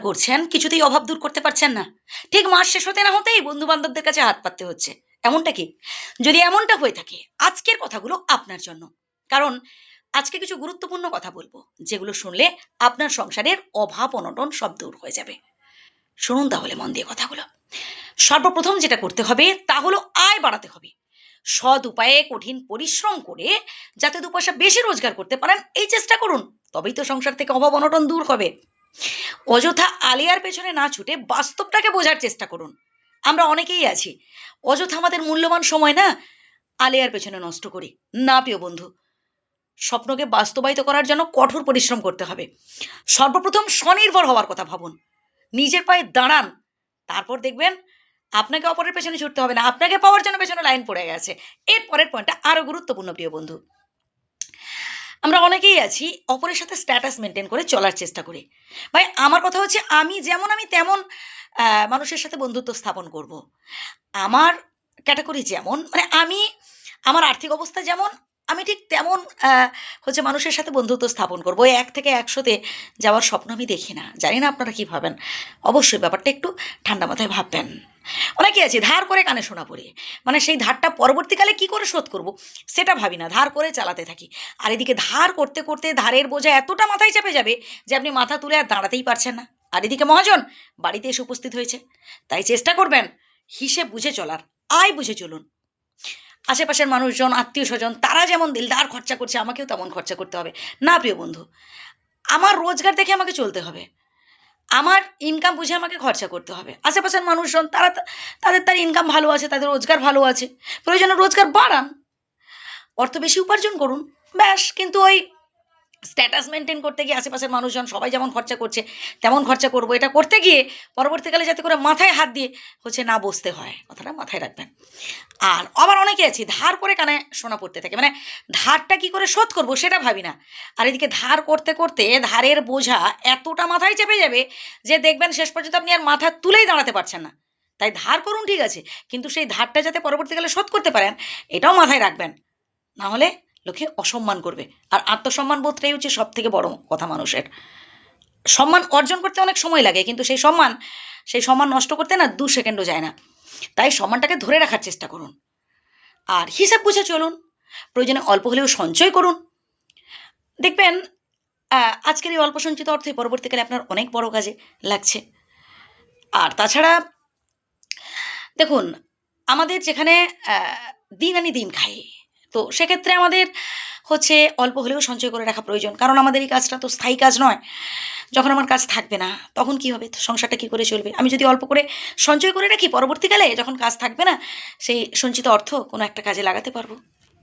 করছেন, কিছুতেই অভাব দূর করতে পারছেন না। ঠিক মাস শেষ হতে না হতেই বন্ধু বান্ধবদের কাছে হাত পাততে হচ্ছে। এমনটা কি? যদি এমনটা হয়ে থাকে, আজকের কথাগুলো আপনার জন্য। কারণ আজকে কিছু গুরুত্বপূর্ণ কথা বলব, যেগুলো শুনলে আপনার সংসারের অভাব অনটন সব দূর হয়ে যাবে। শুনুন তাহলে মন দিয়ে কথাগুলো। সর্বপ্রথম যেটা করতে হবে, তা হলো আয় বাড়াতে হবে। সৎ উপায়ে কঠিন পরিশ্রম করে যাতে দু পয়সা বেশি রোজগার করতে পারেন, এই চেষ্টা করুন। তবেই তো সংসার থেকে অভাব অনটন দূর হবে। অযথা আলিয়ার পেছনে না ছুটে বাস্তবটাকে বোঝার চেষ্টা করুন। আমরা অনেকেই আছি। অযথা আমাদের মূল্যবান সময় না আলিয়ার পেছনে নষ্ট করি। না, প্রিয় বন্ধু, স্বপ্নকে বাস্তবায়িত করার জন্য কঠোর পরিশ্রম করতে হবে। সর্বপ্রথম স্বনির্ভর হওয়ার কথা ভাবুন। নিজের পায়ে দাঁড়ান। তারপর দেখবেন আপনাকে অপরের পেছনে ছুটতে হবে না। আপনাকে পাওয়ার জন্য পেছনে লাইন পড়ে গেছে। এর পরের পয়েন্টটা আরও গুরুত্বপূর্ণ, প্রিয় বন্ধু। আমরা অনেকেই আছি অপরের সাথে স্ট্যাটাস মেনটেন করে চলার চেষ্টা করি ভাই, আমার কথা হচ্ছে আমি যেমন আমি তেমন মানুষের সাথে বন্ধুত্ব স্থাপন করব। আমার ক্যাটাগরি যেমন মানে আমি, আমার আর্থিক অবস্থা যেমন আমি ঠিক তেমন হচ্ছে মানুষের সাথে বন্ধুত্ব স্থাপন করব। এক থেকে একশোতে যাওয়ার স্বপ্ন আমি দেখি না। জানি না আপনারা কী ভাবেন। অবশ্যই ব্যাপারটা একটু ঠান্ডা মাথায় ভাববেন। অনেকে আছে, ধার করে কানে শোনা পড়ে। মানে সেই ধারটা পরবর্তীকালে কি করে শোধ করব? সেটা ভাবি না। ধার করে চালাতে থাকি। আর এদিকে ধার করতে করতে ধারের বোঝা এতটা মাথায় চেপে যাবে যে আপনি মাথা তুলে আর দাঁড়াতেই পারছেন না। আর এদিকে মহাজন বাড়িতে এসে উপস্থিত হয়েছে। তাই চেষ্টা করবেন হিসেব বুঝে চলার। আয় বুঝে চলুন। আশেপাশের মানুষজন, আত্মীয় স্বজন, তারা যেমন দিলদার খরচা করছে, আমাকেও তেমন খরচা করতে হবে। না, প্রিয় বন্ধু, আমার রোজগার দেখে আমাকে চলতে হবে। আমার ইনকাম বুঝে আমাকে খরচা করতে হবে। আশেপাশের মানুষজন, তারা তাদের তার ইনকাম ভালো আছে, তাদের রোজগার ভালো আছে। প্রয়োজনে রোজগার বাড়ান। অর্থ বেশি উপার্জন করুন। ব্যাস, কিন্তু ওই স্ট্যাটাস মেনটেন করতে গিয়ে আশেপাশের মানুষজন সবাই যেমন খরচা করছে, তেমন খরচা করব। এটা করতে গিয়ে পরবর্তীকালে যাতে করে মাথায় হাত দিয়ে হচ্ছে না বসতে হয়, কথাটা মাথায় রাখবেন। আর আবার অনেকে আছি, ধার করে কানে শোনা পড়তে থাকে। মানে ধারটা কি করে শোধ করব সেটা ভাবি না। আর এদিকে ধার করতে করতে ধারের বোঝা এতটা মাথায় চেপে যাবে যে দেখবেন শেষ পর্যন্ত আপনি আর মাথা তুলেই দাঁড়াতে পারছেন না। তাই ধার করুন ঠিক আছে, কিন্তু সেই ধারটা যাতে পরবর্তীকালে শোধ করতে পারেন, এটাও মাথায় রাখবেন। না হলে লোকে অসম্মান করবে। আর আত্মসম্মান বোধটাই হচ্ছে সব থেকে বড় কথা মানুষের। সম্মান অর্জন করতে অনেক সময় লাগে, কিন্তু সেই সম্মান সেই সম্মান নষ্ট করতে না দু সেকেন্ডও যায় না। তাই সম্মানটাকে ধরে রাখার চেষ্টা করুন। আর হিসাব বুঝে চলুন, প্রয়োজনে অল্প হলেও সঞ্চয় করুন। দেখবেন আজকের এই অল্প সঞ্চিত অর্থই পরবর্তীকালে আপনার অনেক বড় কাজে লাগছে। আর তাছাড়া, দেখুন, আমাদের যেখানে দিন আনি দিন খাই তো সেক্ষেত্রে আমাদের হচ্ছে অল্প হলেও সঞ্চয় করে রাখা প্রয়োজন। কারণ আমাদের এই কাজটা তো স্থায়ী কাজ নয়। যখন আমার কাজ থাকবে না, তখন কি হবে? সংসারটা কী করে চলবে? আমি যদি অল্প করে সঞ্চয় করে রাখি, পরবর্তীকালে যখন কাজ থাকবে না, সেই সঞ্চিত অর্থ কোনো একটা কাজে লাগাতে পারব।